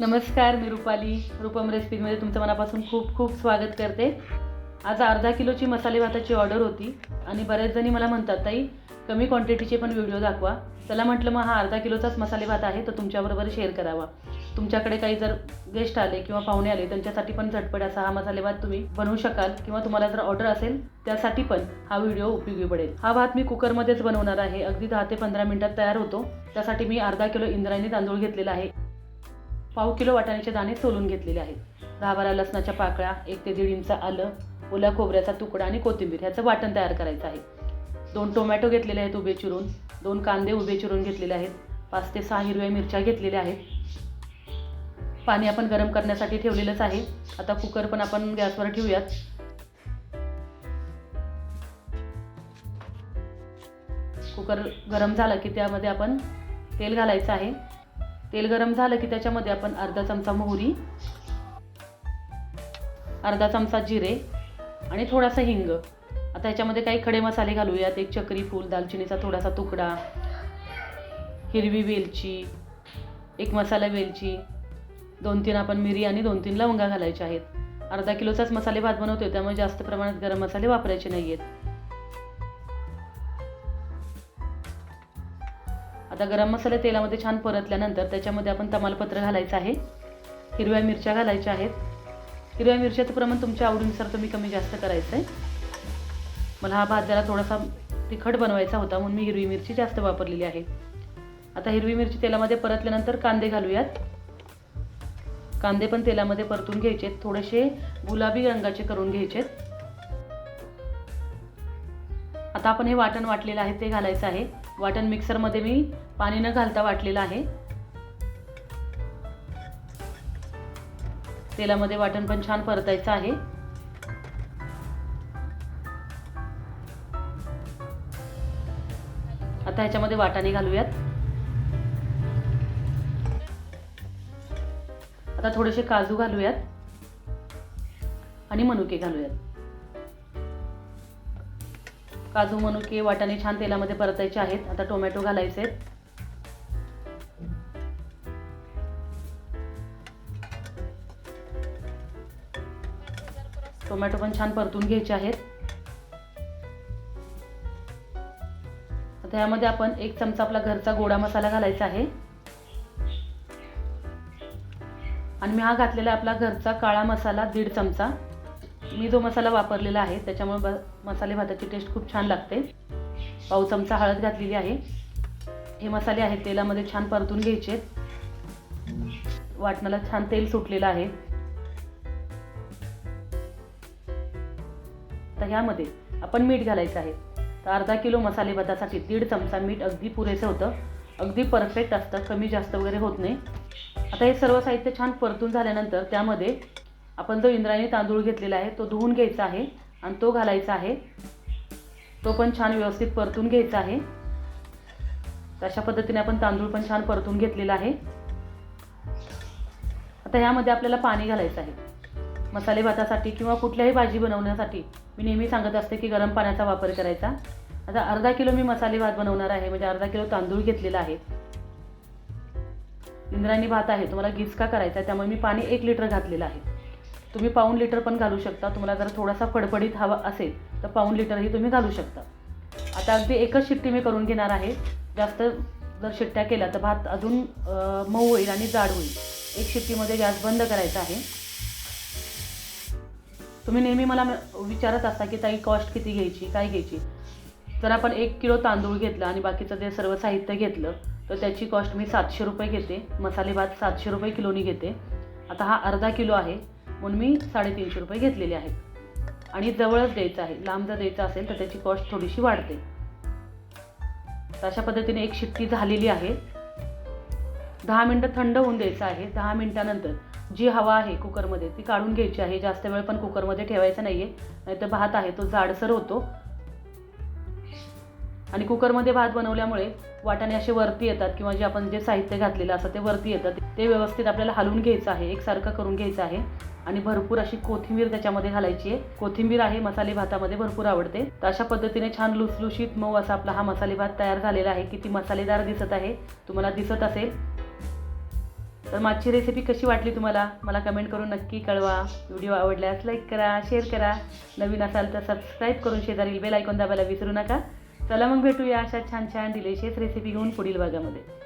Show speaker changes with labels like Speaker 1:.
Speaker 1: नमस्कार मी रुपाली. रुपम रेसिपीमध्ये तुमचं मनापासून खूप खूप स्वागत करते. आज अर्धा किलोची मसाले भाताची ऑर्डर होती आणि बऱ्याच जणी मला म्हणतात ताई कमी क्वांटिटीचे पण व्हिडिओ दाखवा. चला म्हटलं मग हा अर्धा किलोचाच मसाले भात आहे तो तुमच्याबरोबर शेअर करावा. तुमच्याकडे काही जर गेस्ट आले किंवा पाहुणे आले त्यांच्यासाठी पण झटपट असा हा मसाले भात तुम्ही बनवू शकाल किंवा तुम्हाला जर ऑर्डर असेल त्यासाठी पण हा व्हिडिओ उपयोगी पडेल. हा भात मी कुकरमध्येच बनवणार आहे. अगदी दहा ते पंधरा मिनिटात तयार होतो. त्यासाठी मी अर्धा किलो इंद्रायणी तांदूळ घेतलेला आहे. पाव किलो वाटाण्याचे दाणे सोलून घेतलेले आहेत. दहा बारा लसणाच्या पाकळ्या एक ते दीड इंच आलं ओल्या खोबऱ्याचा तुकडा आणि कोथिंबीर ह्याचं वाटण तयार करायचं आहे. दोन टोमॅटो घेतलेले आहेत उभे चिरून दोन कांदे उभे चिरून घेतलेले आहेत पाच ते सहा हिरव्या मिरच्या घेतलेल्या आहेत. पाणी आपण गरम करण्यासाठी ठेवलेलंच आहे. आता कुकर पण आपण गॅसवर ठेवूयात. कुकर गरम झाला की त्यामध्ये आपण तेल घालायचं आहे. तेल गरम झालं की त्याच्यामध्ये आपण अर्धा चमचा मोहरी अर्धा चमचा जिरे आणि थोडासा हिंग. आता याच्यामध्ये काही खडे मसाले घालूयात एक चक्री फूल दालचिनीचा थोडासा तुकडा हिरवी वेलची एक मसाला वेलची दोन तीन आपण मिरी आणि दोन तीन लवंगा घालायच्या आहेत. अर्धा किलोचाच मसाले भात बनवतोय त्यामुळे जास्त प्रमाणात गरम मसाले वापरायचे नाही आहेत आता गरम मसाले तेलामध्ये छान परतल्यानंतर त्याच्यामध्ये आपण तमालपत्र घालायचं आहे. हिरव्या मिरच्या घालायच्या आहेत. हिरव्या मिरच्याचं प्रमाण तुमच्या आवडीनुसार तुम्ही कमी जास्त करायचं आहे. मला हा भात जरा थोडासा तिखट बनवायचा होता म्हणून मी हिरवी मिरची जास्त वापरलेली आहे. आता हिरवी मिरची तेलामध्ये परतल्यानंतर कांदे घालूयात. कांदे पण तेलामध्ये परतून घ्यायचेत. थोडेसे गुलाबी रंगाचे करून घ्यायचेत. आता आपण हे वाटण वाटलेलं आहे ते घालायचं आहे. वाटण मिक्सरमध्ये मी पाणी न घालता वाटलेलं आहे. तेलामध्ये वाटण पण छान परतायचं आहे. आता ह्याच्यामध्ये वाटाणे घालूयात. आता थोडेसे काजू घालूयात. आणि मनुके घालूयात. काजू मनुके वाटाणे छान तेलामध्ये परतायचे आहेत. आता टोमॅटो घालायचे आहेत. टोमॅटो पण छान परतून घ्यायचे आहेत. आता यामध्ये आपण एक चमचा आपला घरचा गोडा मसाला घालायचा आहे. आणि मी हा घातलेला आपला घरचा काळा मसाला दीड चमचा. मी जो मसाला वापरलेला आहे त्याच्यामुळे ब मसाले भाताची टेस्ट खूप छान लागते. पाव चमचा हळद घातलेली आहे. हे मसाले आहेत तेलामध्ये छान परतून घ्यायचे. वाटणाला छान तेल सुटलेलं आहे. तर ह्यामध्ये आपण मीठ घालायचं आहे. तर अर्धा किलो मसाले भातासाठी दीड चमचा मीठ अगदी पुरेसं होतं. अगदी परफेक्ट असतं कमी जास्त वगैरे होत नाही. आता हे सर्व साहित्य छान परतून झाल्यानंतर त्यामध्ये आपण जो इंद्रायणी तांदूळ घेतलेला आहे तो धुवून घ्यायचा आहे आणि तो घालायचा आहे. तो पण छान व्यवस्थित परतून घ्यायचा आहे. अशा पद्धतीने आपण तांदूळ पण छान परतून घेतलेला आहे. आता ह्यामध्ये आपल्याला पाणी घालायचं आहे. मसाले भातासाठी किंवा कुठल्याही भाजी बनवण्यासाठी मी नेहमी सांगत असते की गरम पाण्याचा वापर करायचा. आता अर्धा किलो मी मसाले भात बनवणार आहे म्हणजे अर्धा किलो तांदूळ घेतलेला आहे. इंद्रायणी भात आहे तुम्हाला गिचका करायचा आहे त्यामुळे मी पाणी एक लिटर घातलेलं आहे. तुम्ही पाऊण लिटर पण घालू शकता. तुम्हाला जर थोडासा फडफडीत हवा असेल तर पाऊण लिटरही तुम्ही घालू शकता. आता अगदी एकच शिट्टी मी करून घेणार आहे. जास्त जर शिट्ट्या केल्या तर भात अजून मऊ होईल आणि जाड होईल. एक शिट्टीमध्ये गॅस बंद करायचा आहे. तुम्ही नेहमी मला विचारत असता की ताई कॉस्ट किती घ्यायची काय घ्यायची? जर आपण एक किलो तांदूळ घेतला आणि बाकीचं जे सर्व साहित्य घेतलं तर त्याची कॉस्ट मी सातशे रुपये घेते. मसाले भात सातशे रुपये किलोनी घेते. आता हा अर्धा किलो आहे. म्हणून मी साडेतीनशे रुपये घेतलेले आहेत. आणि जवळच द्यायचं आहे. लांब जर द्यायचं असेल तर त्याची कॉस्ट थोडीशी वाढते. तर अशा पद्धतीने एक शिट्टी झालेली आहे. दहा मिनटं थंड होऊन द्यायचं आहे. दहा मिनटानंतर जी हवा आहे कुकरमध्ये ती काढून घ्यायची आहे. जास्त वेळ पण कुकरमध्ये ठेवायचं नाही आहे नाहीतर भात आहे तो जाडसर होतो. आणि कुकरमध्ये भात बनवल्यामुळे वाटाणे असे वरती येतात किंवा जे आपण जे साहित्य घातलेलं असतं ते वरती येतात ते व्यवस्थित आपल्याला हलवून घ्यायचं आहे एकसारखं करून घ्यायचं आहे. आणि भरपूर अशी कोथिंबीर त्याच्यामध्ये घालायची आहे. कोथिंबीर आहे मसाले भातामध्ये भरपूर आवडते. तर अशा पद्धतीने छान लुसलुशीत मऊ असा आपला हा मसाले भात तयार झालेला आहे. किती मसालेदार दिसत आहे तुम्हाला दिसत असेल. तर मागची रेसिपी कशी वाटली तुम्हाला? मला कमेंट करून नक्की कळवा. व्हिडिओ आवडल्यास लाईक करा शेअर करा. नवीन असाल तर सबस्क्राईब करून शेजारील बेल ऐकून दाबायला विसरू नका. चला मग भेटूया अशा छान छान डिलिशियस रेसिपी घेऊन पुढील भागामध्ये.